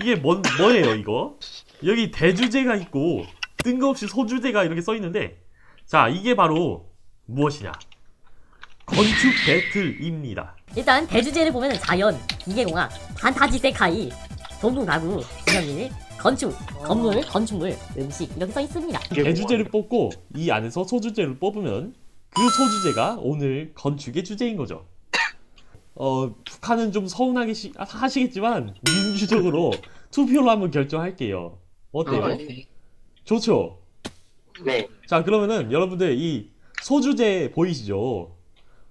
이게 뭔 뭐예요 이거? 여기 대주제가 있고 뜬금없이 소주제가 이렇게 써 있는데 자 이게 바로 무엇이냐? 건축 배틀입니다. 일단 대주제를 보면 자연, 기계공학, 판타지 세카이, 동궁 가구, 기념일, 건축, 건물, 건축물, 음식 이렇게 써 있습니다. 대주제를 뽑고 이 안에서 소주제를 뽑으면 그 소주제가 오늘 건축의 주제인 거죠. 어 북한은 좀 서운하게 시- 하시겠지만 민주적으로 투표로 한번 결정할게요. 어때요? 아, 네. 좋죠. 네. 자 그러면은 여러분들 이 소주제 보이시죠?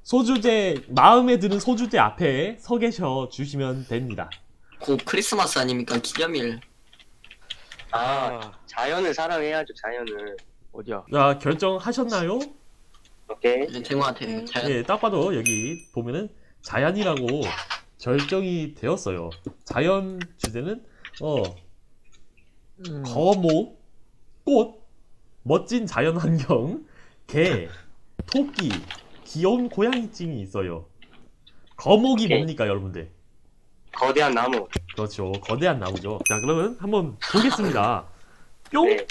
소주제 마음에 드는 소주제 앞에 서 계셔 주시면 됩니다. 곧 크리스마스 아닙니까? 기념일. 아, 자연을 사랑해야죠, 자연을. 어디야? 자 결정하셨나요? 오케이. 네, 된것 같아요. 자연. 예, 딱 봐도 여기 보면은 자연이라고 결정이 되었어요. 자연 주제는 어 음. 거목, 꽃, 멋진 자연 환경, 개, 토끼, 귀여운 고양이증이 있어요. 거목이 오케이. 뭡니까, 여러분들? 거대한 나무. 그렇죠. 거대한 나무죠. 자, 그러면 한번 보겠습니다. 뿅! 네.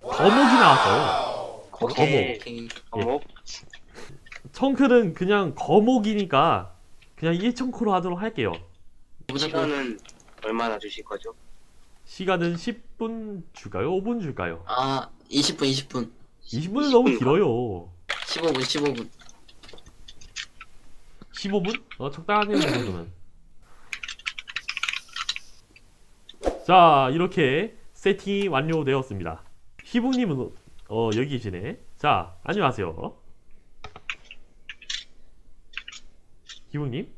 거목이 나왔어요. 오케이. 오케이. 거목. 청클은 그냥 거목이니까 그냥 1청크로 하도록 할게요. 시간은 얼마나 주실 거죠? 시간은 10분 줄까요? 5분 줄까요? 아 20분 20분 20분은 너무 길어요. 15분 15분 15분? 어, 적당하네요, 이 정도면. 자, 이렇게 세팅이 완료되었습니다. 희붕님은, 어, 여기 계시네. 자, 안녕하세요. 희붕님?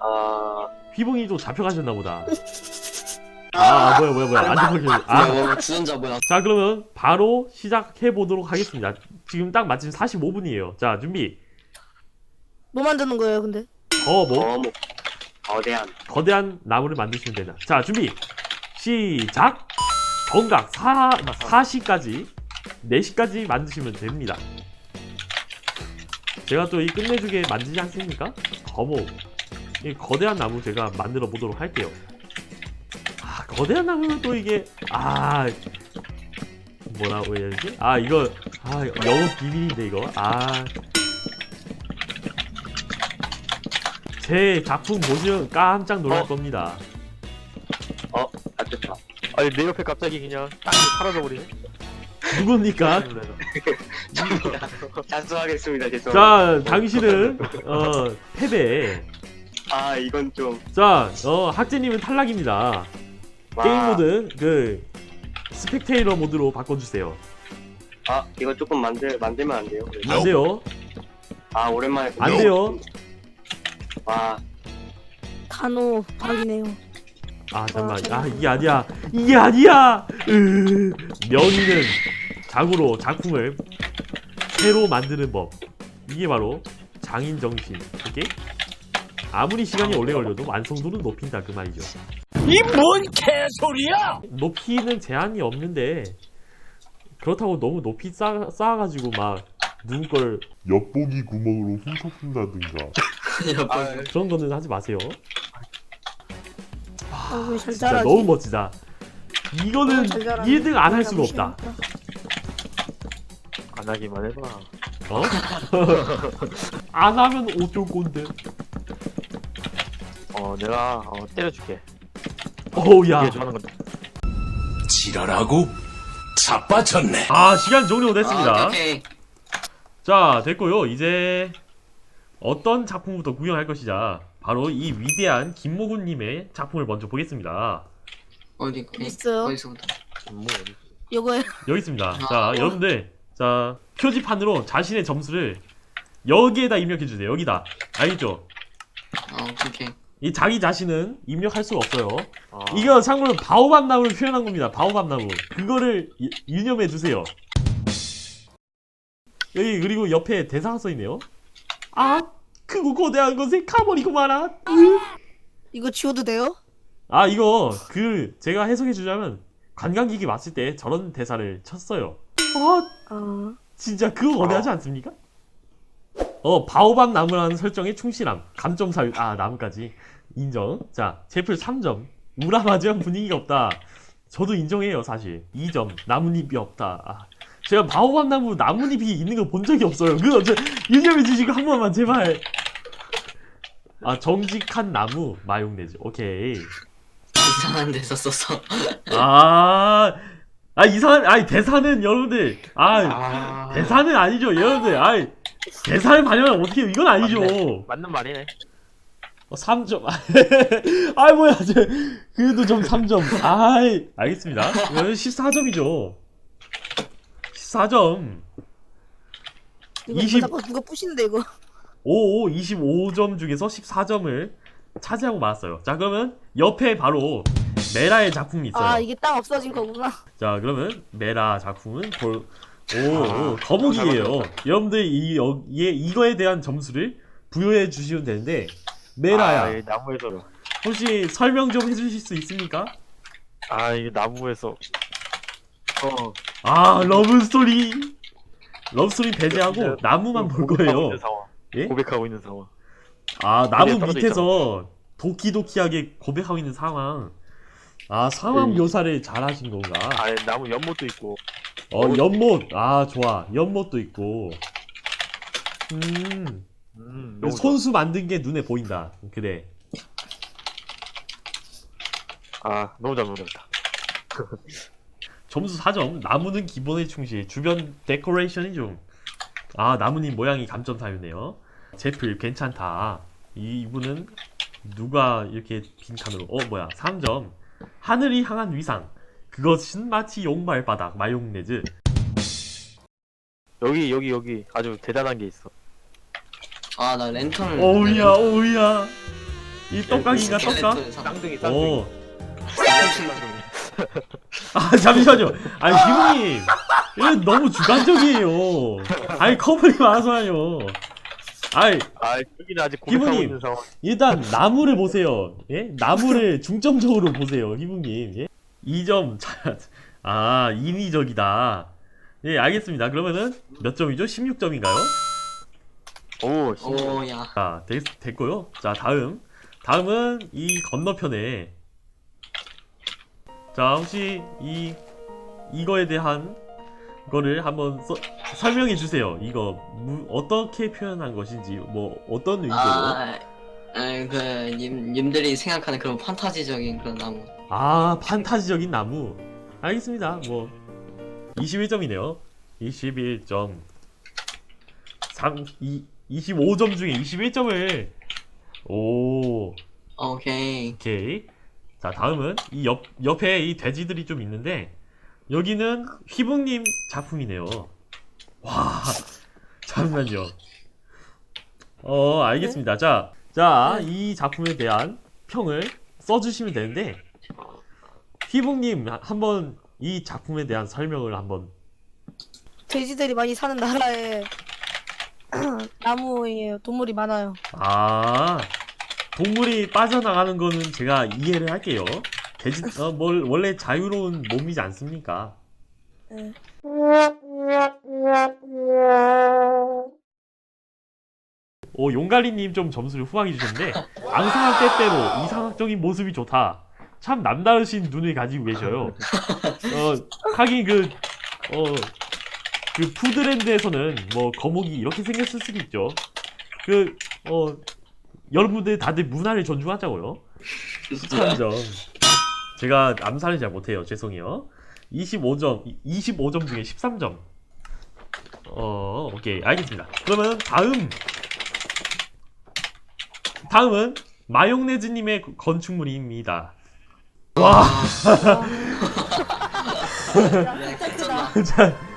아, 휘붕이도 잡혀가셨나 보다. 아, 뭐야, 뭐야, 뭐야. 안 잡혀가셨 아, 뭐야 주전자 뭐야 자, 그러면 바로 시작해 보도록 하겠습니다. 지금 딱 마침 45분이에요. 자, 준비. 뭐 만드는 거예요, 근데? 어, 뭐? 거목. 거대한. 거대한 나무를 만드시면 된다. 자, 준비. 시작. 정각 4, 4시까지 4시까지 만드시면 됩니다. 제가 또 이 끝내주게 만지지 않습니까? 거목. 이 거대한 나무 제가 만들어 보도록 할게요. 아, 거대한 나무는 또 이게 아 뭐라고 해야 되지? 아 이거 아 영업 비밀인데 이거 아. 제 작품 보시면 깜짝 놀랄 어? 겁니다. 어, 아, 좋다. 아니 내 옆에 갑자기 그냥 땅이 사라져 버리네. 누굽니까? 자수하겠습니다, 죄송합니다. 자, 당신은 어 패배. 아, 이건 좀. 자, 어 학재님은 탈락입니다. 와. 게임 모드 그 스펙테이터 모드로 바꿔주세요. 아, 이거 조금 만들, 만들면 안 돼요? 안 돼요. 아, 오랜만에. 안 돼요. 와, 간호 박이네요. 아 잠깐만. 아 이게 아니야. 이게 아니야. 으, 명의는 작으로 작품을 새로 만드는 법. 이게 바로 장인 정신. 오케이? 아무리 시간이 오래 걸려도 완성도는 높인다 그 말이죠. 이 뭔 개소리야! 높이는 제한이 없는데 그렇다고 너무 높이 쌓, 쌓아가지고 막 누구 걸 엿보기 구멍으로 훔쳐푼다든가 아, 그런 거는 하지 마세요. 아, 왜잘 진짜 자라지? 너무 멋지다. 이거는 잘 자라네. 1등 안 할 수가 없다. 안 하기만 해봐. 어? 안 하면 어쩔 건데. 어 내가 어, 때려줄게. 어우 야. 이게 좋아하는 건데. 지랄하고 자빠졌네. 아 시간 종료됐습니다. 아, 오케이, 오케이. 자 됐고요. 이제 어떤 작품부터 구경할 것이자 바로 이 위대한 김모군님의 작품을 먼저 보겠습니다. 어디. 있어요? 어디서부터 뭐 요거요. 여기 있습니다. 자 아. 여러분들 자 표지판으로 자신의 점수를 여기에다 입력해 주세요. 여기다 알겠죠? 어 오케이 이 자기 자신은 입력할 수가 없어요. 아, 이거 참고로 바오밤 나무를 표현한 겁니다. 바오밤 나무. 그거를 유- 유념해 두세요. 여기 그리고 옆에 대사가 써 있네요. 아, 크고 거대한 것에 가버리고 말아. 이거 지워도 돼요? 아, 이거 그 제가 해석해 주자면 관광객이 왔을 때 저런 대사를 쳤어요. 아, 아, 진짜 그거 거대하지 않습니까? 어, 바오밤 나무라는 설정에 충실함. 감점 사유. 아, 나무까지. 인정. 자, 제플 3점. 우라마지한 분위기가 없다. 저도 인정해요, 사실. 2점. 나뭇잎이 없다. 아, 제가 바오밤 나무 나뭇잎이 있는 거본 적이 없어요. 그거 저 유념해 주시고 한 번만 제발. 아, 정직한 나무 마용네즈. 오케이. 이상한 데서 썼어. 아, 아 이상한, 아니 대사는 여러분들, 아 아 대사는 아니죠, 여러분들. 아 대사를 반영하면 어떻게 해요? 이건 아니죠. 맞는 말이네. 어, 3점. 아 뭐야, 저, 그래도 좀 3점. 아이, 알겠습니다. 이거는 14점이죠. 14점. 이거 20 자꾸 누가 부시는데 이거. 55, 25점 중에서 14점을 차지하고 말았어요. 자, 그러면 옆에 바로 메라의 작품이 있어요. 아 이게 땅 없어진 거구나. 자 그러면 메라 작품은 볼 오, 오, 거북이에요. 여러분들 이 여기에 이거에 대한 점수를 부여해 주시면 되는데 메라야 아, 이 나무에서. 혹시 설명 좀 해주실 수 있습니까? 아 이게 나무에서. 어. 아 러브 스토리 러브 스토리 배제하고 나무만 볼 고백하고 거예요. 있는 상황. 예? 고백하고 있는 상황. 아 나무 떨어져 밑에서 도키도키하게 고백하고 있는 상황. 아 상황 음. 묘사를 잘하신 건가? 아 나무 연못도 있고. 어 연못 아 좋아 연못도 있고. 음. 음. 그 너무 좋아. 손수 만든 게 눈에 보인다. 그래. 아 너무 잘 만들었다. 점수 4점. 나무는 기본에 충실. 주변 데코레이션이 좀. 아, 나무님 모양이 감점 사유네요. 제플 괜찮다. 이- 이분은 누가 이렇게 빈칸으로. 어, 뭐야. 3점. 하늘이 향한 위상. 그것은 마치 용발바닥. 마용네즈. 여기 여기 여기 아주 대단한 게 있어. 아 나 랜턴을. 오우야, 오우야. 이 떡강인가, 스켈레톤 떡강? 상- 쌍둥이 쌍둥이. 오. 아, 잠시만요. 아니, 기분이. 이거 너무 주관적이에요. 아니, 커플이 많아서 하요. 아이, 아 여기는 아직 고백하고 기분이- 있는 상황. 일단 나무를 보세요. 예? 나무를 중점적으로 보세요, 희붕님. 예? 2점 차. 아, 인위적이다. 예, 알겠습니다. 그러면은 몇 점이죠? 16점인가요? 오. 씨. 오야. 자, 됐, 됐고요. 자, 다음. 다음은 이 건너편에 자, 혹시 이 이거에 대한 거를 한번 써- 설명해 주세요. 이거 무, 어떻게 표현한 것인지 뭐 어떤 의도로 아, 아그 님 님들이 생각하는 그런 판타지적인 그런 나무. 아 판타지적인 나무 알겠습니다 뭐 21점이네요 21점 3, 2, 25점 중에 21점을. 오. 오케이. 오케이. 자 다음은 이 옆, 옆에 이 돼지들이 좀 있는데 여기는 휘붕님 작품이네요. 와 잠깐만요. 어 알겠습니다. 자자이 작품에 대한 평을 써주시면 되는데 휘붕님 한번 이 작품에 대한 설명을 한번. 돼지들이 많이 사는 나라에 나무에 동물이 많아요. 아 동물이 빠져나가는 거는 제가 이해를 할게요 돼지 어, 뭘 원래 자유로운 몸이지 않습니까 네. 오 용갈리님 좀 점수를 후하게 주셨는데 앙상한 때때로 이상학적인 모습이 좋다. 참 남다르신 눈을 가지고 계셔요. 어 하긴 그 어, 그 푸드랜드에서는 뭐 거목이 이렇게 생겼을 수도 있죠. 그 어 여러분들 다들 문화를 존중하자고요. 13점. 제가 암살을 잘 못해요. 죄송해요. 25점, 25점 중에 13점. 어, 오케이. 알겠습니다. 그러면 다음 다음은 마용네즈님의 건축물입니다. 와, 네,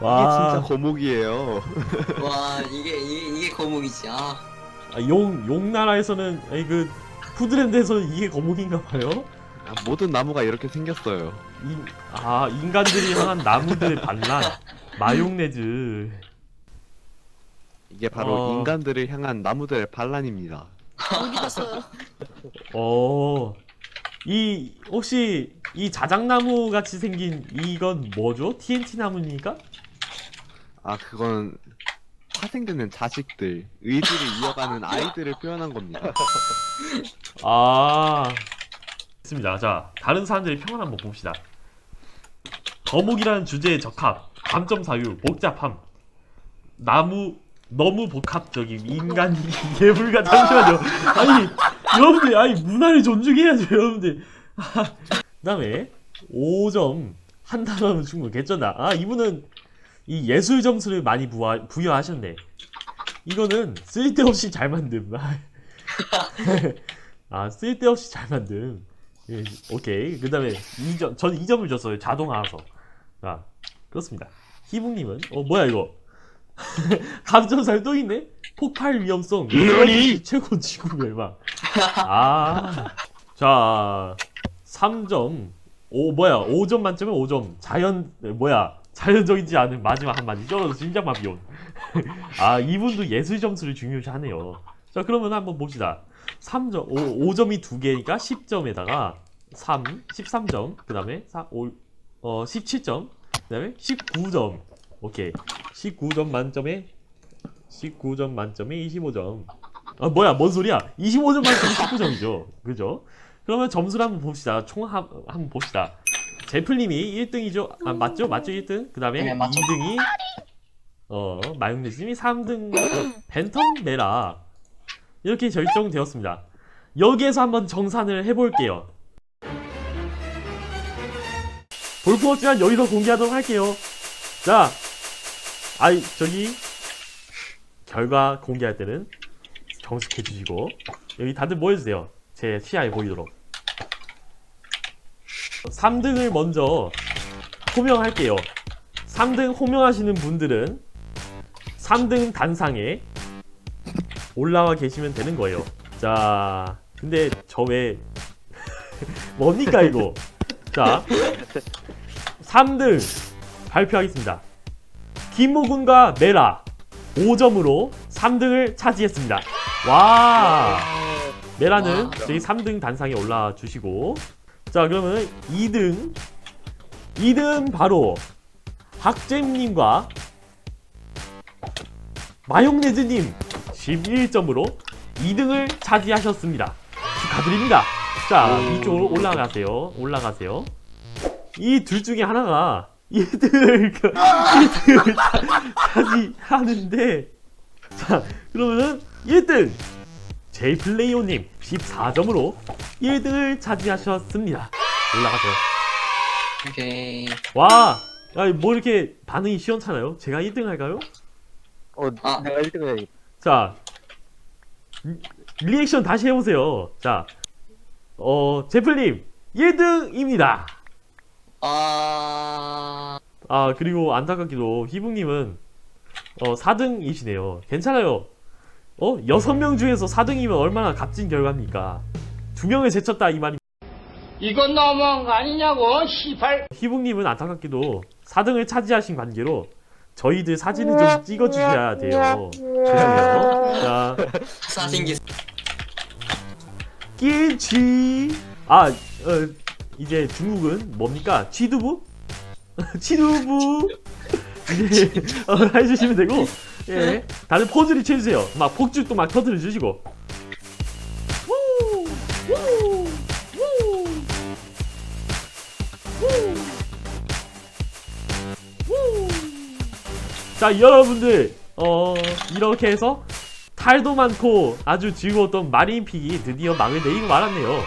와, 거목이에요. 와 이게 이게 이게 거목이지. 아. 아, 용 용나라에서는 아니 그 푸드랜드에서는 이게 거목인가 봐요. 모든 나무가 이렇게 생겼어요. 인, 아 인간들이 향한 나무들의 반란 마용네즈. 이게 바로 어. 인간들을 향한 나무들의 반란입니다. 못 믿었어요. 어, 이 혹시 이 자작나무 같이 생긴 이건 뭐죠? TNT 나무입니까? 아 그건 파생되는 자식들, 의지를 이어가는 아이들을 표현한 겁니다. 아 있습니다. 자 다른 사람들의 평을 한번 봅시다. 거목이라는 주제에 적합, 감점 사유, 복잡함, 나무 너무 복합적인 인간 예불가 잠시만요. 아니 여러분들 아니 문화를 존중해야죠 여러분들. 아, 그다음에 5점 한 단어는 충분 개쩐다. 아 이분은 이 예술 점수를 많이 부하, 부여하셨네. 이거는 쓸데없이 잘 만듦. 아 쓸데없이 잘 만듦. 예, 오케이. 그 다음에 2점, 전 2점을 줬어요. 자동화서. 아, 그렇습니다. 희붕님은, 어, 뭐야, 이거. 감정살 또 있네? 폭발 위험성. 최고 지구 멸망. 아. 자, 3점. 오, 뭐야. 5점 만점에 5점. 자연, 뭐야. 자연적이지 않은 마지막 한마디. 쩔어서 심장만 비온. 아, 이분도 예술 점수를 중요시하네요. 자, 그러면 한번 봅시다. 3점, 5, 5점이 두 개니까 10점에다가 3, 13점, 그 다음에 4, 5, 어, 17점, 그 다음에 19점. 오케이. 19점 만점에, 19점 만점에 25점. 아, 뭐야, 뭔 소리야? 25점 만점에 19점이죠. 그죠? 그러면 점수를 한번 봅시다. 총 합, 한번 봅시다. 제플님이 1등이죠? 아, 맞죠? 맞죠? 1등? 그 다음에 네, 맞죠. 2등이, 어, 마용네스님이 3등, 어, 벤텀 메라. 이렇게 결정되었습니다. 여기에서 한번 정산을 해 볼게요. 볼거 없지만 여기서 공개하도록 할게요. 자, 아이 저기 결과 공개할 때는 정숙해 주시고 여기 다들 모여주세요. 제 시야에 보이도록. 3등을 먼저 호명할게요. 3등 호명하시는 분들은 3등 단상에 올라와 계시면 되는 거예요. 자, 근데 저 왜 뭡니까 이거? 자, 3등 발표하겠습니다. 김모군과 메라 5점으로 3등을 차지했습니다. 와, 메라는 와. 저희 3등 단상에 올라와 주시고, 자 그러면 2등, 2등 바로 학잼님과 마용네즈님 11점으로 2등을 차지하셨습니다. 축하드립니다. 자, 이쪽으로 올라가세요. 올라가세요. 이 둘 중에 하나가 1등을, 1등을 차지하는데, 자, 그러면은 1등! 제이플레이오님 14점으로 1등을 차지하셨습니다. 올라가세요. 오케이. 와! 야, 뭐 이렇게 반응이 시원찮아요? 제가 1등 할까요? 어, 아. 내가 1등 해야겠다. 자, 리- 리액션 다시 해보세요. 자, 어, 제플님, 1등입니다. 아, 아, 그리고 안타깝게도 희붕님은, 어, 4등이시네요. 괜찮아요. 어, 6명 중에서 4등이면 얼마나 값진 결과입니까? 두 명을 제쳤다, 이 말입니다. 이건 너무한 거 아니냐고, 시발. 희붕님은 안타깝게도 4등을 차지하신 관계로 저희들 사진을 좀 찍어주셔야 돼요. 죄송해요. 자, 사진기. 끼치 아 어, 이제 중국은 뭡니까 취두부 취두부 이제 어, 해주시면 되고. 예. 다들 포즈를 취해주세요. 막 폭죽도 막 터뜨려 주시고! 자 여러분들 어 이렇게 해서 탈도 많고 아주 즐거웠던 마린픽이 드디어 막을 내리고 말았네요.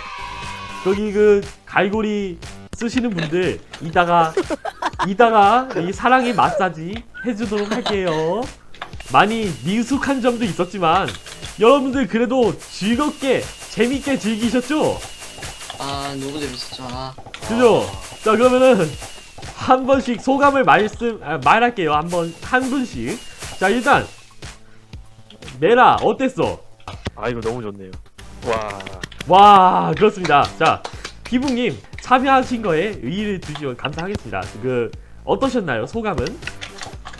거기 그 갈고리 쓰시는 분들 이따가 이따가 이 사랑의 마사지 해주도록 할게요. 많이 미숙한 점도 있었지만 여러분들 그래도 즐겁게 재밌게 즐기셨죠? 아, 누구 재밌었죠? 아, 그죠? 자 그러면은 한 번씩 소감을 말씀 아, 말할게요. 한번 한 분씩. 자 일단 메라 어땠어? 아, 이거 너무 좋네요. 와. 와 그렇습니다. 자 기붕님 참여하신 거에 의의를 두시면 감사하겠습니다. 그 어떠셨나요? 소감은?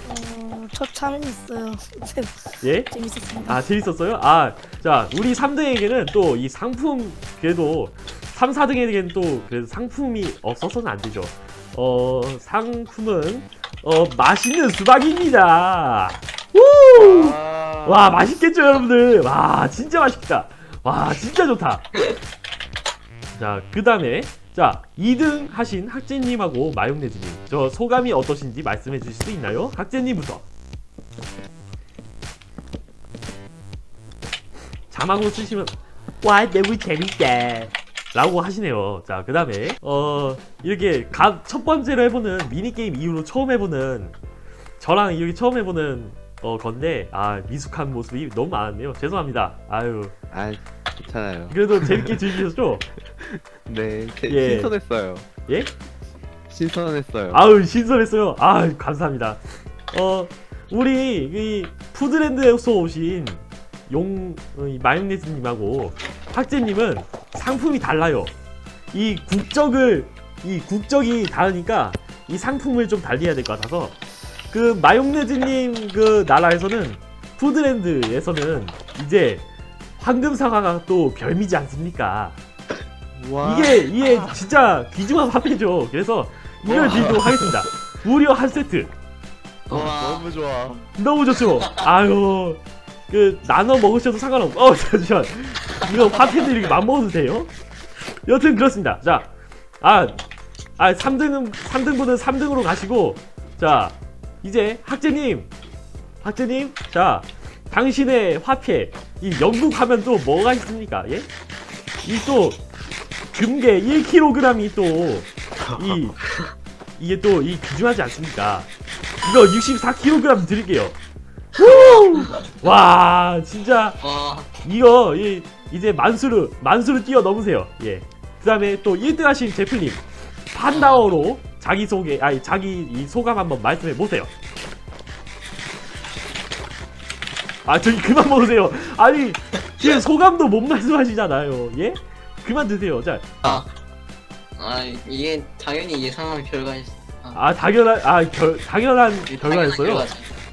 어, 저 참여했어요. 예? 재밌었습니다. 아 재밌었어요? 아자 우리 3등에게는 또 이 상품 그래도 3, 4등에게는 또 그래도 상품이 없어서는 안 되죠. 어 상품은 어 맛있는 수박입니다. 우! 와 맛있겠죠 여러분들 와 진짜 맛있겠다 와 진짜 좋다 자 그 다음에 자 2등 하신 학재님하고 마요네즈님 저 소감이 어떠신지 말씀해 주실 수 있나요? 학재님부터. 자막으로 쓰시면 와 너무 재밌다. 라고 하시네요. 자그 다음에 어 이렇게 가, 첫 번째로 해보는 미니게임 이후로 처음 해보는 저랑 이렇게 처음 해보는 어 건데 아 미숙한 모습이 너무 많았네요. 죄송합니다. 아유. 아 괜찮아요. 그래도 재밌게 즐기셨죠? 네 제- 예. 신선했어요. 예? 신선했어요. 아유 신선했어요 아 감사합니다 어 우리 이 푸드랜드에서 오신 용 어, 이 마요네즈님하고 학재님은 상품이 달라요 이 국적을 이 국적이 다르니까 이 상품을 좀 달리해야 될 것 같아서 그 마요네즈님 그 나라에서는 푸드랜드에서는 이제 황금 사과가 또 별미지 않습니까? 와. 이게 이게 진짜 귀중한 화폐죠. 그래서 이걸 드리도록 하겠습니다. 무려 한 세트. 와. 너무 좋아. 너무 좋죠. 아유 그 나눠 먹으셔도 상관없고. 어 잠시만. 이거 화폐들 이렇게 맘 먹어도 돼요? 여튼 그렇습니다. 자, 아, 아 3등은 3등분은 3등으로 가시고 자 이제 학재님, 학재님, 자 당신의 화폐 이 영국 하면 또 뭐가 있습니까? 예? 이 또 금괴 1kg이 또이 이게 또 이 귀중하지 않습니까? 이거 64kg 드릴게요. 후! 와 진짜 와. 이거 이, 이제 만수르 만수르 뛰어 넘으세요. 예. 그다음에 또 1등 하신 제플님 판다어로 자기 소개 아니 자기 이 소감 한번 말씀해 보세요. 아 저기 그만 먹으세요. 아니 지금 소감도 못 말씀하시잖아요. 예? 그만 드세요. 자, 아 이게 당연히 예상한 결과였. 아 당연한 아 결, 당연한 결과였어요.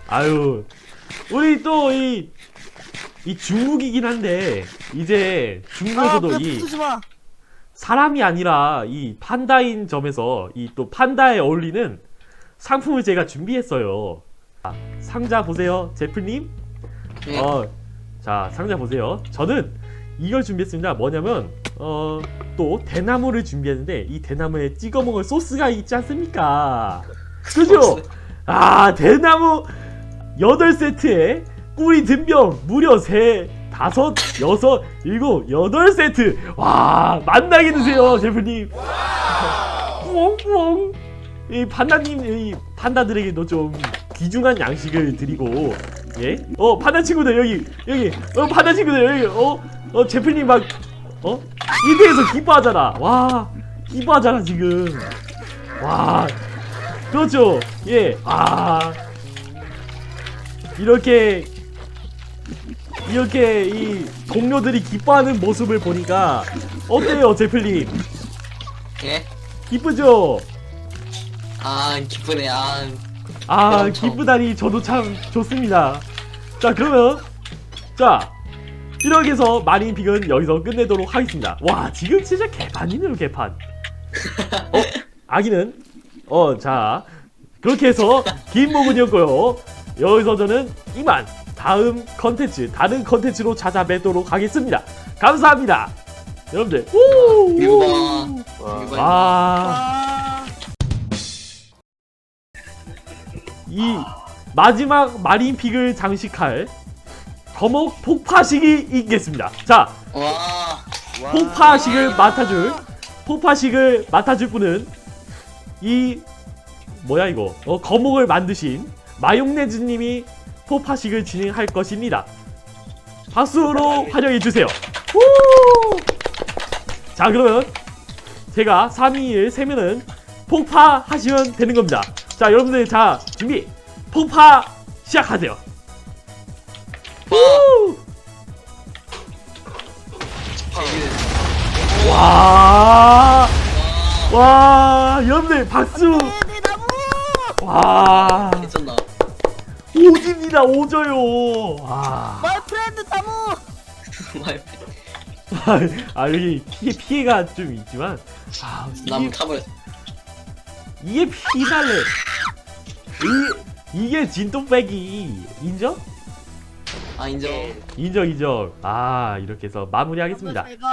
아유, 우리 또 이 이 중국이긴 한데 이제 아, 중국에서도 배이 마. 사람이 아니라 이 판다인 점에서 이 또 판다에 어울리는 상품을 제가 준비했어요. 아, 상자 보세요, 제프님. 네. 어, 자 상자 보세요. 저는 이걸 준비했습니다. 뭐냐면 어 또 대나무를 준비했는데 이 대나무에 찍어 먹을 소스가 있지 않습니까? 그죠? 아 대나무 8세트에 꿀이 든병 무려 세 다섯 여섯 일곱 여덟 세트 와 만나게 드세요 제프님 뿡뿡 이 판다님 이 판다들에게도 좀 귀중한 양식을 드리고 예어 판다 친구들 여기 여기. 어 판다 친구들 여기. 어어 제프님 막 어? 이대에서 기뻐하잖아. 와 기뻐하잖아 지금. 와 그렇죠. 예아. 이렇게 이렇게 이 동료들이 기뻐하는 모습을 보니까 어때요 제플님? 예? 기쁘죠? 아 기쁘네. 아 아. 기쁘다니 저도 참 좋습니다 자 그러면 자 이렇게 해서 마린 픽은 여기서 끝내도록 하겠습니다. 와 지금 진짜 개판이네요 개판. 어? 아기는? 어 자 그렇게 해서 긴 부분이었고요. 여기서 저는 이만 다음 컨텐츠 다른 컨텐츠로 찾아뵙도록 하겠습니다. 감사합니다. 여러분들 우! 와. 봐. 아. 아, 이 마지막 마린픽을 장식할 거목 폭파식이 있겠습니다. 자, 와. 폭파식을 맡아줄 폭파식을 맡아줄 분은 이 뭐야 이거 어, 거목을 만드신 마용네즈님이 폭파식을 진행할 것입니다. 박수로 환영해 주세요. 후! 자 그러면 제가 321 세면은 폭파하시면 되는 겁니다. 자 여러분들 자 준비 폭파 시작하세요. 후! 와, 와, 여러분들 박수. 네, 내 나무. 와. 오집니다 오져요. 와, 마이 프렌드 나무. 아 여기 피해 피해가 좀 있지만, 아 나무 타버렸. 이게 피살래. 이 이게 진또빼기 인정? 아 인정 예. 인정 인정 아 이렇게 해서 마무리하겠습니다 잘 가.